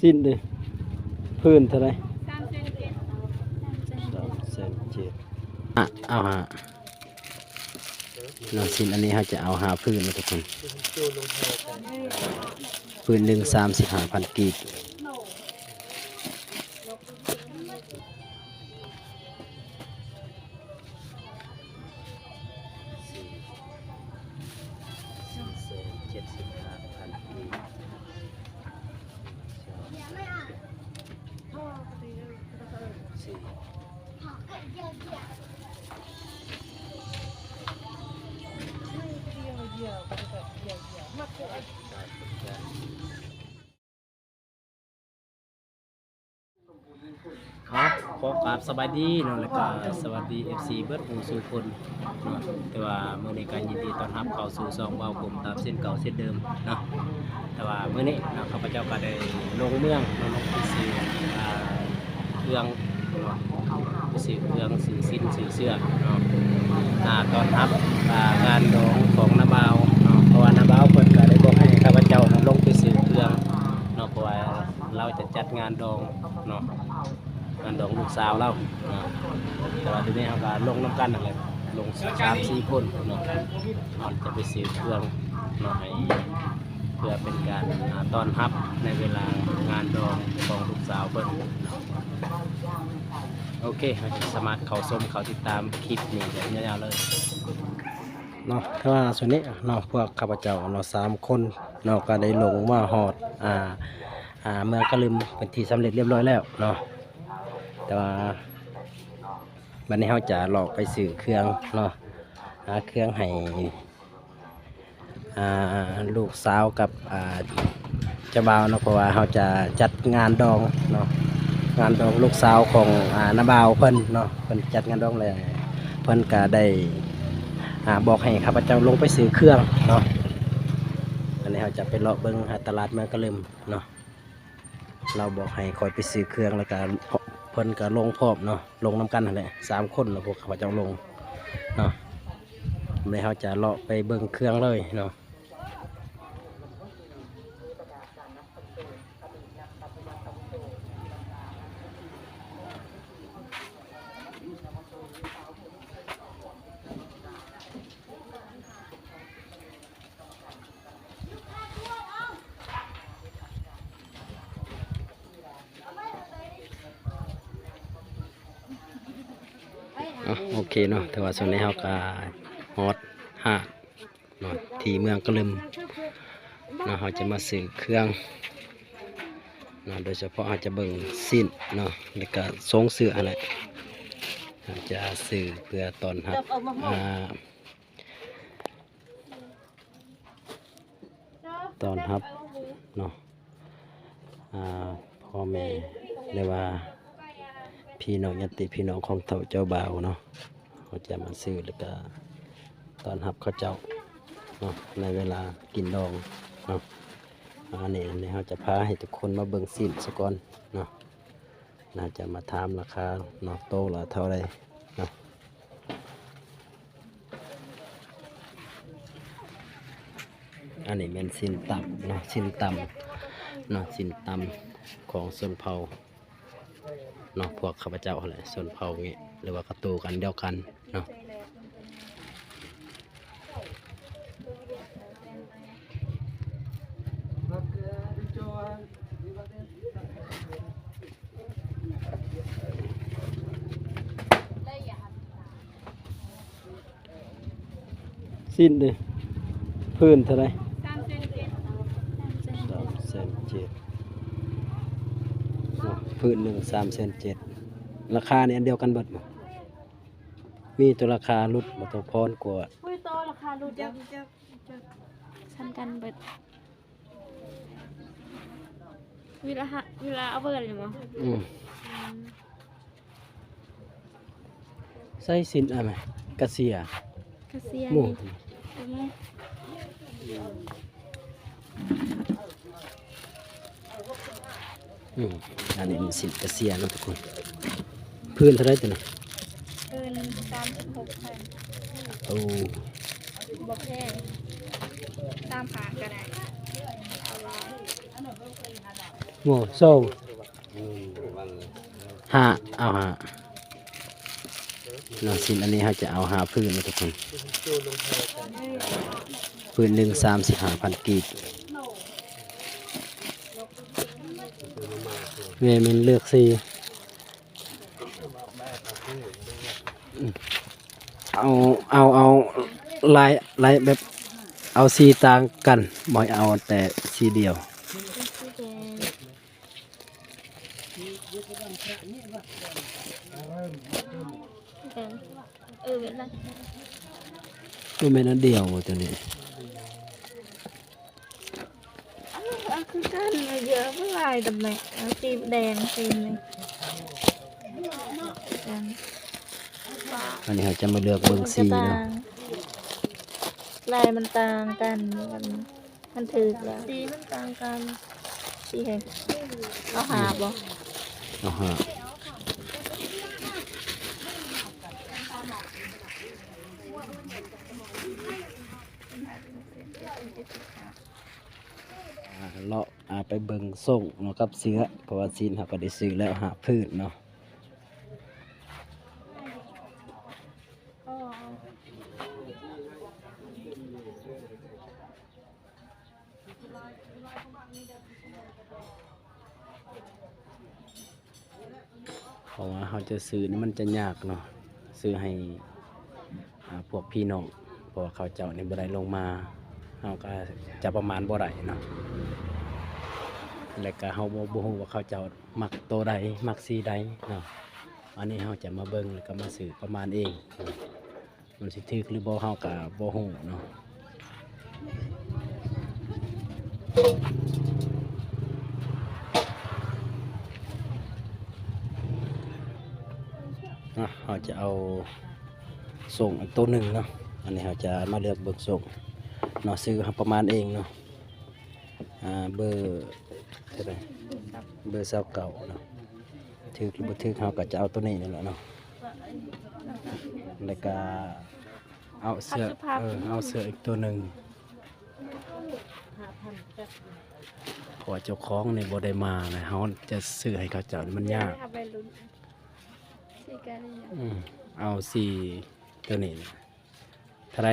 สิ้นเลยพื้นเท่าไหรสามเซนเจ็ดสามเซนสามแสนเจ็ดอะเอาหาน้องสิ้นอันนี้เขาจะเอาหาพื้นนะทุกคน พื้นหนึ่งสามสิบห้าพันกีบ ครับขอกราบสบายดีเนาะแล้วก็สวัสดี FC เบิร์ดหมู่สู่คนเนาะแต่ว่าเมื่อในการยินดีต้อนรับเข้าสู่ซองเบาผมตามเส้นเก่าเส้นเดิมเนาะแต่ว่าเมื่อนี้เนาะข้าพเจ้าก็ได้ลงเมืองเนาะลงไปซื้ออ่าเครื่องเนาะไปซื้อเครื่องซื้อสิ้นซื้อเสื้อเนาะอ่าตอนรับอ่างานดองของนาบาวเนาะเพราะว่านาบาวเพิ่นก็ได้บอกให้ข้าพเจ้าลงไปซื้อเครื่องเนาะเพราะว่าเราจะจัดงานดองเนาะ งานดองลูกสาวเราเนาแต่ว่าทีนี้เขาก็ลงน้ำกันนั่นแหลงสามสี่คนเนาะมันจะไปซื้อเครื่องเนาะให้เพื่อเป็นการต้อนรับในเวลางานดองของลูกสาวเพิ่นเนโอเคเราจะสามารถเขาชมเขาติดตามคลิปนี้แบบยาวๆเลยเนาะถ้าว่าส่วนนี้เนาะพวกข้าพเจ้าเนาะสามคนเนาะก็ได้ลงมาหอดอ่าอ่าเมืองกะลืมเป็นที่สำเร็จเรียบร้อยแล้วเนาะ แต่ว่าบันนี้เขาจะหลอกไปสื่อเครื่องเนาะหาเครื่องให้ลูกสาวกับเจ้าบ่าวเนาะเพราะว่าเขาจะจัดงานดองเนาะงานดองลูกสาวของอ่านบ่าวเพิ่นเนาะเพิ่นจัดงานดองเลยเพิ่นก็ได้บอกให้ข้าพเจ้าลงไปซื้อเครื่องเนาะอันนี้เขาจะไปเลาะเบิ้งตลาดเมืองกะลืมเนาะเราบอกให้คอยไปซื้อเครื่องแล้วก็ พิ่นก็ลงพร้อมเนาะลงน้ำกันนั่นแหละสามคนเนาะพวกข้าเจ้าลงเนาะเลยเขาจะเลาะไปเบิ่งเครื่องเลยเนาะ อะโอเคเนาะแต่ว่าส่วนนี้เขาก็ฮอตห้าเนาะที่เมืองกลึมเนาะเขาจะมาซื้อเครื่องเนาะโดยเฉพาะเขาจจะเบิ่งสิ้นเนาะแล้วก็ทรงเสื้ออะไรเขาจะซื้อเพื่อตอนรับอ่าตอนรับเนาะอ่าพ่อแม่เรียกว่า พี่น้องญาติพี่น้องของเถ่าเจ้าบ่าวเนาะเขาจะมาซื้อแล้วก็ตอนรับเขาเจ้าเนาะในเวลากินดองเนาะอันนี้อันนี้เขาจะพาให้ทุกคนมาเบิ่งสินสก่อนเนาะน่าจะมาถามราคาเนาะโตละเท่าไรเนาะอันนี้เป็นสินต่ำเนาะสินต่ำเนาะสินต่ำของส่วนเผา เนาะพวกข้าพเจ้าอะไรส่วนเผาเงี้ยหรือว่ากระตูกันเดียวกันเนาะสิ้นเลยพื้นเท่าไร สามเซนเจ็ดสามเซน สามแสนเจ็ดเนาะ พื้นหนึ่งสามแสนเจ็ดราคาเนี่ยอันเดียวกันเบิดบ่มีตัวราคาลดบ่ตัวพรกว่าอุ้ยโตราคาดูจักจักจักชันกันเบิดเวลาฮะเวลาเอาเบิดเลยมั้งอืมใส่สินอะไรกระเสียคาเซียหมู นี่ อาไหมอืมอันนี้มันสินกระเสียเนาะทุกคน พื้นเท่าไรตัวนี้เกินสามสิบหกพันโอ้บอกแค่ตามผ่านก็ได้เอาไว้อโง่ส่งห้าเอาห้าเนาะสินอันนี้เขาจะเอาหาพื้นนะทุกคน พื้นหนึ่งสามสิบห้าพันกีบ เมมินเลือกซีเอาเอาเอาลายลายแบบเอาสีต่างกันบ่อยเอาแต่สีเดียวเออเว้นละมันเป็นอันเดียวบ่ตัวนี้ เอาคือกันมาเยอะเมื่อไรดำแม่เอาสีแดงสีนึงกันอันนี้เขาจะมาเลือกเบิ่งสีต่าเนาะงลายมันต่างกันมันมันถือแล้วสีมันต่างกันสีแห่งเอาหาบ่เอาฮะอ่าเลาะอ่า ไปเบิงส่งเนาะกับเสื้อเพราะว่าซีนเขาก็ได้ซื้อแล้วหาพืชเนาะเพราะว่าเขาจะซื้อนี่มันจะยากเนาะซื้อให้อ่าพวกพี่น้องเพราะว่าเขาเจ้านี่บ่ได้ลงมาเขาก็จะประมาณบ่ได้เนาะ แล้วก็เฮาบ่บ่ฮู้ว่าเขาเจ้ามักโตวใดมักสีใดเนาะอันนี้เฮาจะมาเบิ่งแล้วก็มาสื่อประมาณเองมันสิถูกหรือบ่เฮาก็บ่ฮู้เนาะอะเฮาจะเอาส่งอีกตัวหนึ่งเนาะ อันนี้เฮาจะมาเลือกเบิ่งส่งเนาะซื้อประมาณเองเนาะ อ่าเบอร์ เท่าไหรเบอร์เศร้าเก่าเนาะถือหรือบ่ถือเขาก็จะเอาตัวนี้นี่แหละเนาะแล้วก็เอาเสื้อเออเอาเสื้ออีกตัวหนึ่งเพอเจ้าของในบ่ได้มานะเขาจะซื้อให้เขาเจ้านี่มันยากเอาไปลุ้นสีกันเลยอืมเอาสี่ตัวนี้นะเท่าไหร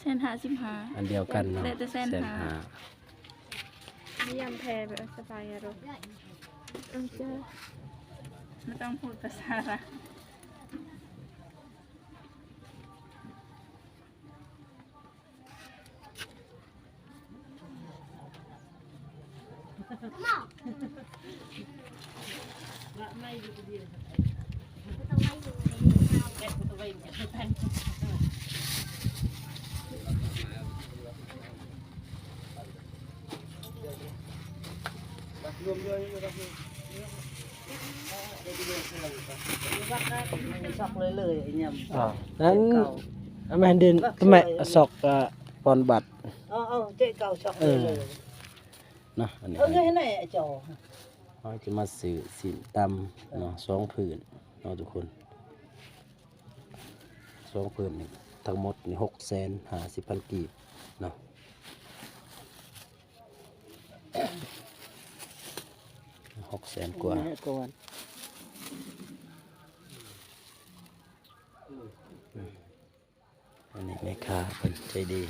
เส้นหาสิบหาอันเดียวกันเนาะได้แต่เส้นหาหา นิยามแพรแบบสบายอารมณ์ต้องเจอไม่ต้องพูดภาษาละ sọc lời lời nhầm อ่านั้นแม่นเดินทำไมสอกอะปอนบัตร ờ ờ chạy cầu sọc lời Ừ. lời นะอันนี้ ờ cái này lại trò เขาจะมาสื่อสินตำเนาะสองผืนเนาะทุกคนสองผืนนี่ทั้งหมดนี่หกแสนห้าสิบพันกีบเนาะ หกแสนกว่า Này còn อันนี้แม่ค้าเป็นใจดี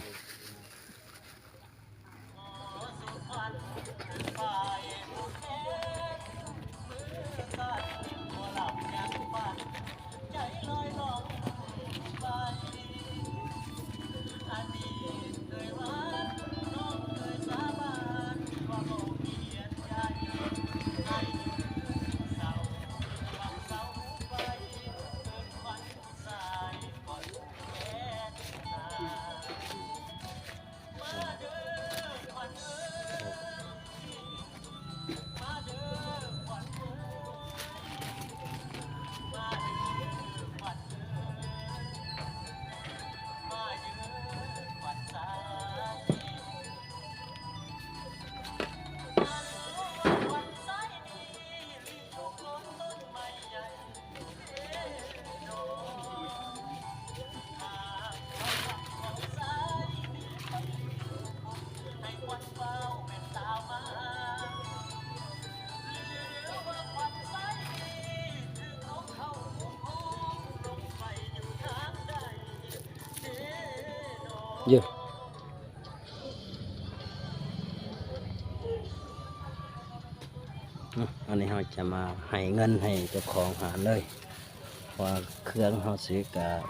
จะมาให้เงินให้เจ้าของหาเลยเพราะว่าเครื่องเราซื้อกับ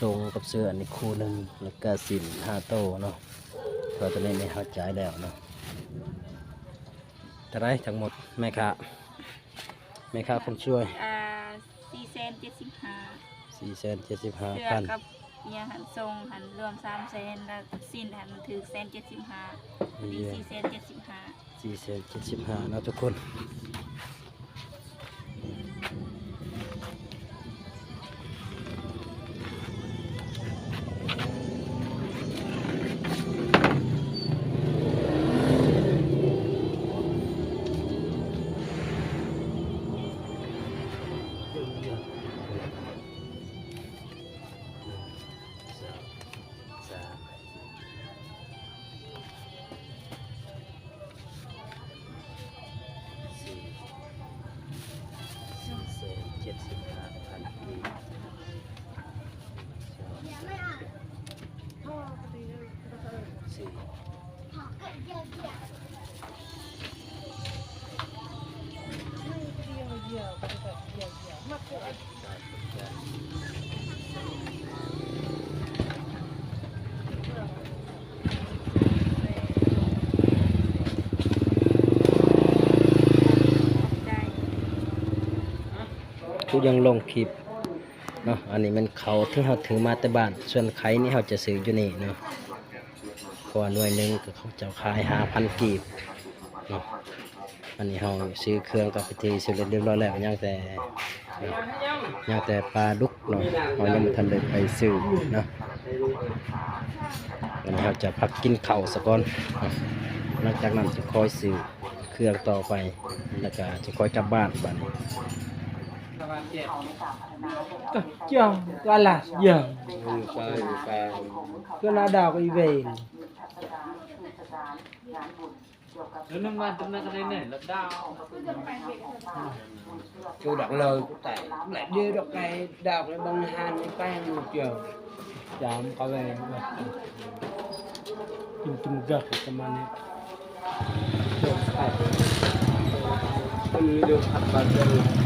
ทรงกับเสื้ออันนี้คู่หนึ่งแล้วก็สินห้าโต้เนาะเพราะตอนนี้ไม่เข้าใจายแล้วเนาะเท่าไรทั้งหมดแม่ค้าแม่ค้าคนช่วยอ่าสี่เซนเจ็ดสิบห้าสี่แสนเจ็ดสิบห้าเสื้อพันกับเนี่ยหันทรงหันรวมสามเซนแล้วสิ้นหันถือเซนเจ็ดสิบห้าดีสี่เซนเจ็ดสิบห้า สี่แสนเจ็ดสิบห้านะทุกคนุยังลงคลิปเนาะอันนี้มันเขาที่เขาถือมาแต่บ้าน ส่วนไข่นี่เขาจะซื้ออยู่นี่เนาะพราะว่าหน่วยหนึ่งก็เขาจะขายห้าพันกีบเนาะอันนี้เขาซื้อเครื่องกับพิธีซื้อเรียบร้อยแล้วยังแต่ยังแต่ปลาดุกเนาะเขายังไม่ทันได้ไปซื้อเนาะวันนี้เขาจะพักกินเข้าสักก่อนหลังจากนั้นจะคอยซื้อเครื่องต่อไปแล้วก็จะคอยกลับบ้านบ้าน chồng có là giờ cứ là đào cái về. Nếu năm chúng ta có nên lập đào chú đặt lời của tại lại đưa được cái đào cái băng han cái tay một chiều. Chồng có về chúng chúng gật cái màn này. Được được thật là được.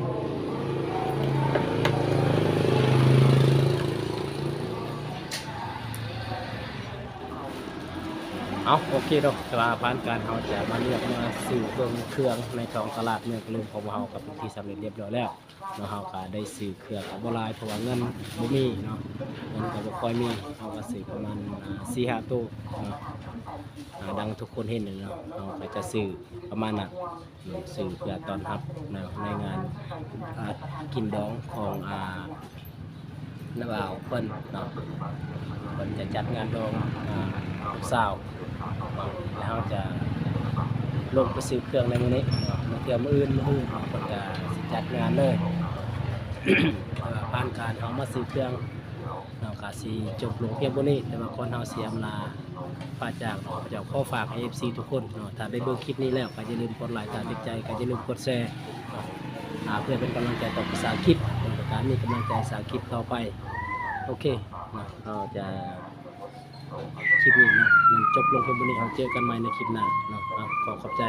เอาโอเคดอกสลาผ่านการเราจะมาเลือกมาซื้อเครื่องเครื่องในท้องตลาดเมืองกรุงของเรากับที่สำเร็จเรียบร้อยแล้วเนาะเราก็ได้ซื้อเครื่องกับบหลายเพราะว่าเงินบ่มีเนาะเงินก็บ่ค่อยมีเราก็ซื้อประมาณสี่ห้าตู้เนาะดังทุกคนเห็นเลยเนาะเราก็จะซื้อประมาณนั้นอืมซื้อเพื่อตอนรับนะในงานกินดองของอ่าน้าบ่าวเพิ่นเนาะเพิ่นจะจัดงานดองสาว แล้วเราจะลงไปซื้อเครื่องในมือนี้มาเที่ยวมื้ออื่นมื้ออื่นเราจะจัดงานเลยแต่ว่าผ่านการเรามาซื้อเครื่องเราก็สิจบลงเพียงบ่นี้แต่ว่าก่อนเราเสียมลาป้าจากเนาะเจ้าขอฝากให้ FC ทุกคนเนาะถ้าได้เบิ่งคลิปนี้แล้วก็อย่าลืมกดไลค์ถ้าติดใจก็อย่าลืมกดแชร์เนาเพื่อเป็นกำลังใจต่อภาษาคลิปในการมีกำลังใจภาษาคลิปต่อไป โอเคเราจะ คลิปนี้นะมันจบลงเพียงบนนี้เอาเจอกันใหม่ในคลิปหน้าเนาะขอขอบใจ